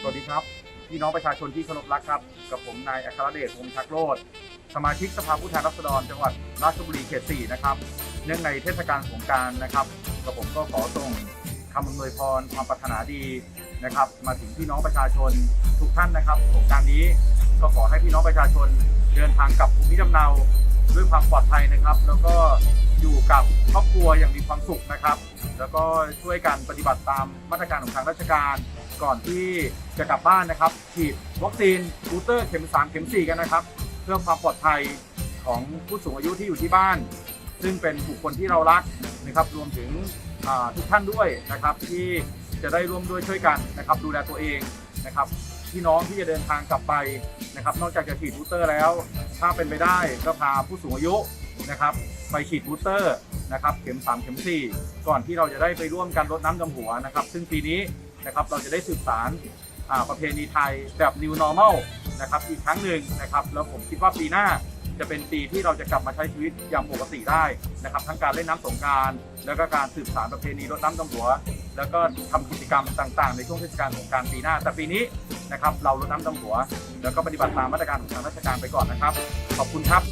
สวัสดีครับ พี่น้องประชาชนที่เคารพรักครับ กับผมนายอัครเดชวงศ์ชักโรธสมาชิกสภาผู้แทนราษฎรจังหวัดราชบุรีเขต4นะครับเนื่องในเทศกาลสงการนะครับกับผมก็ขอส่งคำอำนวยพรความปรารถนาดีนะครับ มาถึงพี่น้องประชาชนทุกท่านนะครับสงการนี้ก็ขอให้พี่น้องประชาชนเดินทางกลับภูมิลำเนาด้วยความปลอดภัยนะครับ แล้วก็อยู่กับครอบครัวอย่างมีความสุขนะครับ แล้วก็ช่วยกันปฏิบัติตามมาตรการของทางราชการ ก่อนที่จะกลับบ้านนะครับ ฉีดวัคซีนบูสเตอร์เข็ม 3 เข็ม 4 กันนะครับ เพื่อความปลอดภัยของผู้สูงอายุที่อยู่ที่บ้าน ซึ่งเป็นบุคคลที่เรารักนะครับรวมถึงทุกท่านด้วยนะครับ ที่จะได้ร่วมด้วยช่วยกันนะครับ ดูแลตัวเองนะครับพี่น้องที่จะเดินทางกลับไปนะครับ นอกจากจะฉีดบูสเตอร์แล้ว ถ้าเป็นไปได้ก็พาผู้สูงอายุนะครับ ไปฉีดบูสเตอร์นะครับ เข็ม 3 เข็ม 4 ก่อนที่เราจะได้ไปร่วมกันรดน้ำดำหัวนะครับ ซึ่งปีนี้ นะครับเราจะได้สืบสารประเพณีไทยแบบ new normal นะครับอีกครั้งหนึ่งนะครับแล้วผมคิดว่าปีหน้าจะเป็นปีที่เราจะกลับมาใช้ชีวิตอย่างปกติได้นะครับ ทั้งการเล่นน้ำสงการ แล้วก็การสืบสารประเพณีรดน้ำดำหัว แล้วก็ทำกิจกรรมต่างๆ ในช่วงเทศกาลสงการปีหน้า แต่ปีนี้นะครับเรารดน้ำดำหัว แล้วก็ปฏิบัติตามมาตรการของทางราชการไปก่อนนะครับ ขอบคุณครับ